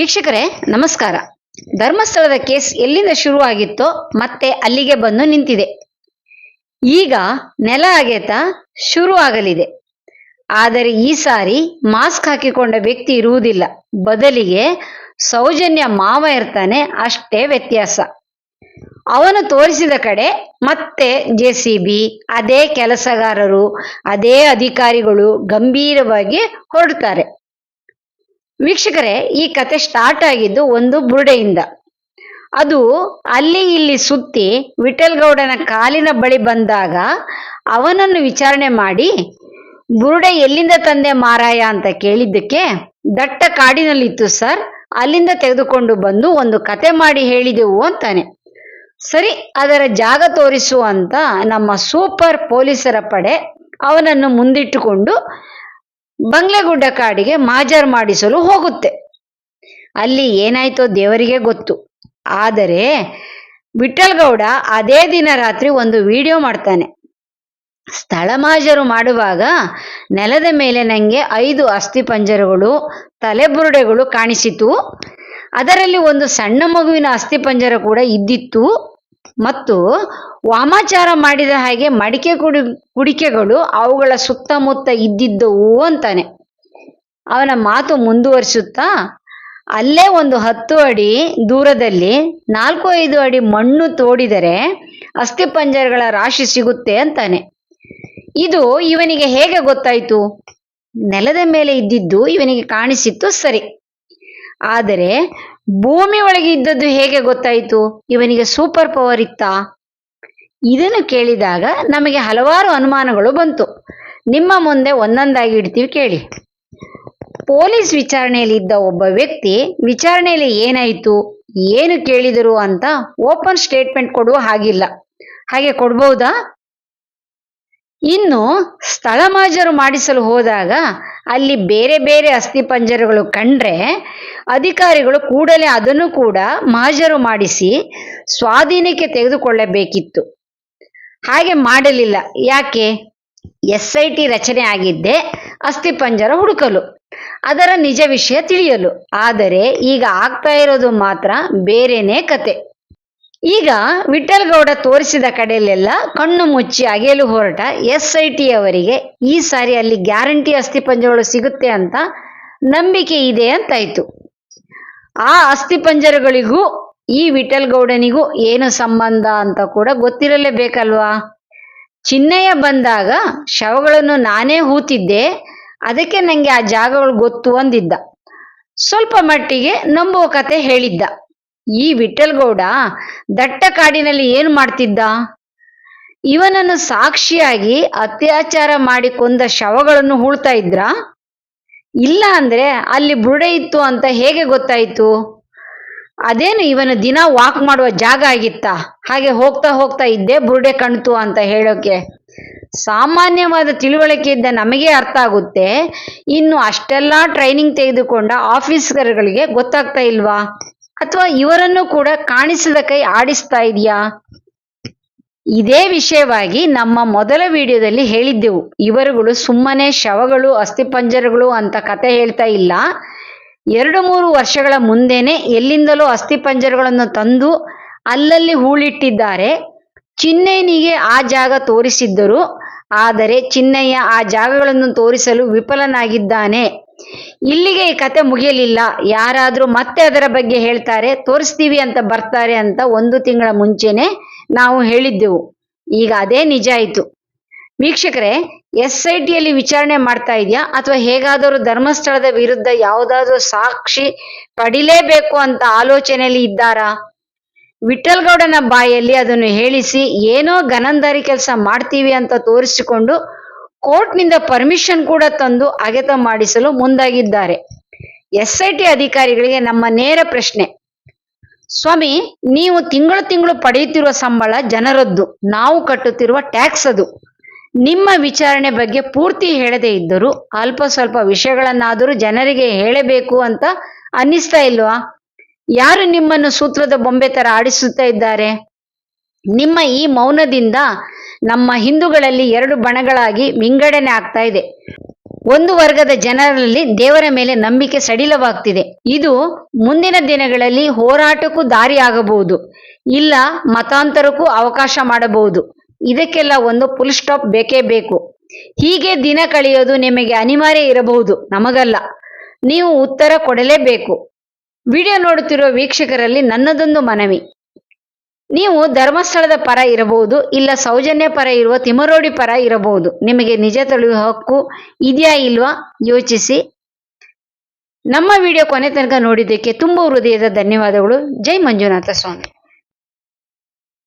ವೀಕ್ಷಕರೇ, ನಮಸ್ಕಾರ. ಧರ್ಮಸ್ಥಳದ ಕೇಸ್ ಎಲ್ಲಿಂದ ಶುರುವಾಗಿತ್ತೋ ಮತ್ತೆ ಅಲ್ಲಿಗೆ ಬಂದು ನಿಂತಿದೆ. ಈಗ ನೆಲ ಅಗೆತ ಶುರು ಆಗಲಿದೆ. ಆದರೆ ಈ ಸಾರಿ ಮಾಸ್ಕ್ ಹಾಕಿಕೊಂಡ ವ್ಯಕ್ತಿ ಇರುವುದಿಲ್ಲ. ಬದಲಿಗೆ ಸೌಜನ್ಯ ಮಾವ ಇರ್ತಾನೆ ಅಷ್ಟೇ ವ್ಯತ್ಯಾಸ. ಅವನು ತೋರಿಸಿದ ಕಡೆ ಮತ್ತೆ ಜೆ ಸಿ ಬಿ, ಅದೇ ಕೆಲಸಗಾರರು, ಅದೇ ಅಧಿಕಾರಿಗಳು ಗಂಭೀರವಾಗಿ ಹೊರಡ್ತಾರೆ. ವೀಕ್ಷಕರೇ, ಈ ಕತೆ ಸ್ಟಾರ್ಟ್ ಆಗಿದ್ದು ಒಂದು ಬುರುಡೆಯಿಂದ. ಅದು ಅಲ್ಲಿ ಇಲ್ಲಿ ಸುತ್ತಿ ವಿಠಲ್ಗೌಡನ ಕಾಲಿನ ಬಳಿ ಬಂದಾಗ ಅವನನ್ನು ವಿಚಾರಣೆ ಮಾಡಿ, ಬುರುಡೆ ಎಲ್ಲಿಂದ ತಂದೆ ಮಾರಾಯ ಅಂತ ಕೇಳಿದ್ದಕ್ಕೆ ದಟ್ಟ ಕಾಡಿನಲ್ಲಿತ್ತು ಸರ್, ಅಲ್ಲಿಂದ ತೆಗೆದುಕೊಂಡು ಬಂದು ಒಂದು ಕತೆ ಮಾಡಿ ಹೇಳಿದೆವು ಅಂತಾನೆ. ಸರಿ, ಅದರ ಜಾಗ ತೋರಿಸು ಅಂತ ನಮ್ಮ ಸೂಪರ್ ಪೊಲೀಸರ ಪಡೆ ಅವನನ್ನು ಮುಂದಿಟ್ಟುಕೊಂಡು ಬಂಗ್ಲೆಗುಡ್ಡ ಕಾಡಿಗೆ ಮಾಜರ್ ಮಾಡಿಸಲು ಹೋಗುತ್ತೆ. ಅಲ್ಲಿ ಏನಾಯ್ತೋ ದೇವರಿಗೆ ಗೊತ್ತು. ಆದರೆ ವಿಠಲ್ಗೌಡ ಅದೇ ದಿನ ರಾತ್ರಿ ಒಂದು ವಿಡಿಯೋ ಮಾಡ್ತಾನೆ. ಸ್ಥಳ ಮಾಜರು ಮಾಡುವಾಗ ನೆಲದ ಮೇಲೆ ನನಗೆ ಐದು ಅಸ್ಥಿಪಂಜರಗಳು ತಲೆಬುರುಡೆಗಳು ಕಾಣಿಸಿತು ಅದರಲ್ಲಿ ಒಂದು ಸಣ್ಣ ಮಗುವಿನ ಅಸ್ಥಿಪಂಜರ ಕೂಡ ಇದ್ದಿತ್ತು. ಮತ್ತು ವಾಮಾಚಾರ ಮಾಡಿದ ಹಾಗೆ ಮಡಿಕೆ ಕುಡಿ ಕುಡಿಕೆಗಳು ಅವುಗಳ ಸುತ್ತಮುತ್ತ ಇದ್ದಿದ್ದವು ಅಂತಾನೆ. ಅವನ ಮಾತು ಮುಂದುವರಿಸುತ್ತಾ, ಅಲ್ಲೇ ಒಂದು ಹತ್ತು ಅಡಿ ದೂರದಲ್ಲಿ ನಾಲ್ಕು ಐದು ಅಡಿ ಮಣ್ಣು ತೋಡಿದರೆ ಅಸ್ಥಿಪಂಜರಗಳ ರಾಶಿ ಸಿಗುತ್ತೆ ಅಂತಾನೆ. ಇದು ಇವನಿಗೆ ಹೇಗೆ ಗೊತ್ತಾಯಿತು? ನೆಲದ ಮೇಲೆ ಇದ್ದಿದ್ದು ಇವನಿಗೆ ಕಾಣಿಸಿತ್ತು ಸರಿ. ಆದರೆ ಭೂಮಿ ಒಳಗೆ ಇದ್ದದ್ದು ಹೇಗೆ ಗೊತ್ತಾಯಿತು? ಇವನಿಗೆ ಸೂಪರ್ ಪವರ್ ಇತ್ತಾ? ಇದನ್ನು ಕೇಳಿದಾಗ ನಮಗೆ ಹಲವಾರು ಅನುಮಾನಗಳು ಬಂತು. ನಿಮ್ಮ ಮುಂದೆ ಒಂದೊಂದಾಗಿ ಇಡ್ತೀವಿ ಕೇಳಿ. ಪೊಲೀಸ್ ವಿಚಾರಣೆಯಲ್ಲಿ ಇದ್ದ ಒಬ್ಬ ವ್ಯಕ್ತಿ, ವಿಚಾರಣೆಯಲ್ಲಿ ಏನಾಯಿತು? ಏನು ಕೇಳಿದರು ಅಂತ ಓಪನ್ ಸ್ಟೇಟ್ಮೆಂಟ್ ಕೊಡುವ ಹಾಗಿಲ್ಲ. ಹಾಗೆ ಕೊಡ್ಬೋದಾ? ಇನ್ನು ಸ್ಥಳ ಮಾಜರು ಮಾಡಿಸಲು ಹೋದಾಗ ಅಲ್ಲಿ ಬೇರೆ ಬೇರೆ ಅಸ್ಥಿಪಂಜರಗಳು ಕಂಡ್ರೆ ಅಧಿಕಾರಿಗಳು ಕೂಡಲೇ ಅದನ್ನು ಕೂಡ ಮಾಜರು ಮಾಡಿಸಿ ಸ್ವಾಧೀನಕ್ಕೆ ತೆಗೆದುಕೊಳ್ಳಬೇಕಿತ್ತು. ಹಾಗೆ ಮಾಡಲಿಲ್ಲ. ಯಾಕೆ? ಎಸ್ ಐ ಟಿ ರಚನೆ ಆಗಿದ್ದೆ ಅಸ್ಥಿಪಂಜರ ಹುಡುಕಲು. ಅದರ ನಿಜ ವಿಷಯ ತಿಳಿಯಲು. ಆದರೆ ಈಗ ಆಗ್ತಾ ಇರೋದು ಮಾತ್ರ ಬೇರೆನೇ ಕತೆ. ಈಗ ವಿಠಲ್ಗೌಡ ತೋರಿಸಿದ ಕಡೆಯಲ್ಲೆಲ್ಲ ಕಣ್ಣು ಮುಚ್ಚಿ ಅಗೆಯಲು ಹೊರಟ ಎಸ್ ಐ ಟಿ ಅವರಿಗೆ ಈ ಸಾರಿ ಅಲ್ಲಿ ಗ್ಯಾರಂಟಿ ಅಸ್ಥಿಪಂಜರಗಳು ಸಿಗುತ್ತೆ ಅಂತ ನಂಬಿಕೆ ಇದೆ ಅಂತಾಯ್ತು ಆ ಅಸ್ಥಿಪಂಜರಗಳಿಗೂ ಈ ವಿಠಲ್ಗೌಡನಿಗೂ ಏನು ಸಂಬಂಧ ಅಂತ ಕೂಡ ಗೊತ್ತಿರಲೇಬೇಕಲ್ವಾ? ಚಿನ್ನಯ್ಯ ಬಂದಾಗ ಶವಗಳನ್ನು ನಾನೇ ಹೂತಿದ್ದೆ, ಅದಕ್ಕೆ ನನಗೆ ಆ ಜಾಗಗಳು ಗೊತ್ತು ಅಂದಿದ್ದ. ಸ್ವಲ್ಪ ಮಟ್ಟಿಗೆ ನಂಬುವ ಕತೆ ಹೇಳಿದ್ದ. ಈ ವಿಠಲ್ಗೌಡ ದಟ್ಟ ಕಾಡಿನಲ್ಲಿ ಏನು ಮಾಡ್ತಿದ್ದ? ಇವನನ್ನು ಸಾಕ್ಷಿಯಾಗಿ ಅತ್ಯಾಚಾರ ಮಾಡಿ ಕೊಂದ ಶವಗಳನ್ನು ಹೂಳ್ತಾ ಇದ್ರ? ಇಲ್ಲ ಅಂದ್ರೆ ಅಲ್ಲಿ ಬುರುಡೆ ಇತ್ತು ಅಂತ ಹೇಗೆ ಗೊತ್ತಾಯ್ತು? ಅದೇನು ಇವನು ದಿನ ವಾಕ್ ಮಾಡುವ ಜಾಗ ಆಗಿತ್ತ? ಹಾಗೆ ಹೋಗ್ತಾ ಹೋಗ್ತಾ ಇದ್ದೆ ಬುರುಡೆ ಕಣ್ತು ಅಂತ ಹೇಳೋಕೆ. ಸಾಮಾನ್ಯವಾದ ತಿಳುವಳಿಕೆ ಇದ್ದ ನಮಗೆ ಅರ್ಥ ಆಗುತ್ತೆ. ಇನ್ನು ಅಷ್ಟೆಲ್ಲ ಟ್ರೈನಿಂಗ್ ತೆಗೆದುಕೊಂಡ ಆಫೀಸರ್ಗಳಿಗೆ ಗೊತ್ತಾಗ್ತಾ ಇಲ್ವಾ? ಅಥವಾ ಇವರನ್ನು ಕೂಡ ಕಾಣಿಸದ ಕೈ ಆಡಿಸ್ತಾ ಇದೆಯಾ? ಇದೇ ವಿಷಯವಾಗಿ ನಮ್ಮ ಮೊದಲ ವಿಡಿಯೋದಲ್ಲಿ ಹೇಳಿದ್ದೆವು. ಇವರುಗಳು ಸುಮ್ಮನೆ ಶವಗಳು, ಅಸ್ಥಿಪಂಜರಗಳು ಅಂತ ಕತೆ ಹೇಳ್ತಾ ಇಲ್ಲ. ಎರಡು ಮೂರು ವರ್ಷಗಳ ಮುಂದೆನೆ ಎಲ್ಲಿಂದಲೂ ಅಸ್ಥಿಪಂಜರಗಳನ್ನು ತಂದು ಅಲ್ಲಲ್ಲಿ ಹೂಳಿಟ್ಟಿದ್ದಾರೆ. ಚಿನ್ನೇನಿಗೆ ಆ ಜಾಗ ತೋರಿಸಿದ್ದರು. ಆದರೆ ಚಿನ್ನಯ್ಯ ಆ ಜಾಗಗಳನ್ನು ತೋರಿಸಲು ವಿಫಲನಾಗಿದ್ದಾನೆ. ಇಲ್ಲಿಗೆ ಈ ಕತೆ ಮುಗಿಯಲಿಲ್ಲ. ಯಾರಾದರೂ ಮತ್ತೆ ಅದರ ಬಗ್ಗೆ ಹೇಳ್ತಾರೆ, ತೋರಿಸ್ತೀವಿ ಅಂತ ಬರ್ತಾರೆ ಅಂತ ಒಂದು ತಿಂಗಳ ಮುಂಚೆನೆ ನಾವು ಹೇಳಿದ್ದೆವು. ಈಗ ಅದೇ ನಿಜ ಆಯಿತು. ವೀಕ್ಷಕರೇ, ಎಸ್ ಐ ಟಿಯಲ್ಲಿ ವಿಚಾರಣೆ ಮಾಡ್ತಾ ಇದೆಯಾ? ಅಥವಾ ಹೇಗಾದರೂ ಧರ್ಮಸ್ಥಳದ ವಿರುದ್ಧ ಯಾವುದಾದ್ರೂ ಸಾಕ್ಷಿ ಪಡಿಲೇಬೇಕು ಅಂತ ಆಲೋಚನೆಯಲ್ಲಿ ಇದ್ದಾರಾ? ವಿಠಲ್ಗೌಡನ ಬಾಯಲ್ಲಿ ಅದನ್ನು ಹೇಳಿಸಿ, ಏನೋ ಗನಂದಾರಿ ಕೆಲಸ ಮಾಡ್ತೀವಿ ಅಂತ ತೋರಿಸಿಕೊಂಡು ಕೋರ್ಟ್ನಿಂದ ಪರ್ಮಿಷನ್ ಕೂಡ ತಂದು ಅಗೆತ ಮಾಡಿಸಲು ಮುಂದಾಗಿದ್ದಾರೆ. ಎಸ್ ಐ ಟಿ ಅಧಿಕಾರಿಗಳಿಗೆ ನಮ್ಮ ನೇರ ಪ್ರಶ್ನೆ. ಸ್ವಾಮಿ, ನೀವು ತಿಂಗಳು ತಿಂಗಳು ಪಡೆಯುತ್ತಿರುವ ಸಂಬಳ ಜನರದ್ದು, ನಾವು ಕಟ್ಟುತ್ತಿರುವ ಟ್ಯಾಕ್ಸ್ ಅದು. ನಿಮ್ಮ ವಿಚಾರಣೆ ಬಗ್ಗೆ ಪೂರ್ತಿ ಹೇಳದೇ ಇದ್ದರೂ ಅಲ್ಪ ಸ್ವಲ್ಪ ವಿಷಯಗಳನ್ನಾದರೂ ಜನರಿಗೆ ಹೇಳಬೇಕು ಅಂತ ಅನ್ನಿಸ್ತಾ ಇಲ್ವಾ? ಯಾರು ನಿಮ್ಮನ್ನು ಸೂತ್ರದ ಬೊಂಬೆ ತರ ಆಡಿಸುತ್ತಾ ಇದ್ದಾರೆ? ನಿಮ್ಮ ಈ ಮೌನದಿಂದ ನಮ್ಮ ಹಿಂದೂಗಳಲ್ಲಿ ಎರಡು ಬಣಗಳಾಗಿ ವಿಂಗಡಣೆ ಆಗ್ತಾ ಇದೆ. ಒಂದು ವರ್ಗದ ಜನರಲ್ಲಿ ದೇವರ ಮೇಲೆ ನಂಬಿಕೆ ಸಡಿಲವಾಗ್ತಿದೆ. ಇದು ಮುಂದಿನ ದಿನಗಳಲ್ಲಿ ಹೋರಾಟಕ್ಕೂ ದಾರಿ ಆಗಬಹುದು ಇಲ್ಲ, ಮತಾಂತರಕ್ಕೂ ಅವಕಾಶ ಮಾಡಬಹುದು. ಇದಕ್ಕೆಲ್ಲ ಒಂದು ಫುಲ್ ಸ್ಟಾಪ್ ಬೇಕೇ ಬೇಕು. ಹೀಗೆ ದಿನ ಕಳೆಯೋದು ನಿಮಗೆ ಅನಿವಾರ್ಯ ಇರಬಹುದು. ನಮಗಲ್ಲ. ನೀವು ಉತ್ತರ ಕೊಡಲೇಬೇಕು. ವಿಡಿಯೋ ನೋಡುತ್ತಿರುವ ವೀಕ್ಷಕರಲ್ಲಿ ನನ್ನದೊಂದು ಮನವಿ. ನೀವು ಧರ್ಮಸ್ಥಳದ ಪರ ಇರಬಹುದು, ಇಲ್ಲ ಸೌಜನ್ಯ ಪರ ಇರುವ ತಿಮರೋಡಿ ಪರ ಇರಬಹುದು. ನಿಮಗೆ ನಿಜ ತಿಳಿಯುವ ಹಕ್ಕು ಇದೆಯಾ ಇಲ್ವಾ? ಯೋಚಿಸಿ. ನಮ್ಮ ವಿಡಿಯೋ ಕೊನೆ ತನಕ ನೋಡಿದ್ದಕ್ಕೆ ತುಂಬ ಹೃದಯದ ಧನ್ಯವಾದಗಳು. ಜೈ ಮಂಜುನಾಥ ಸ್ವಾಮಿ.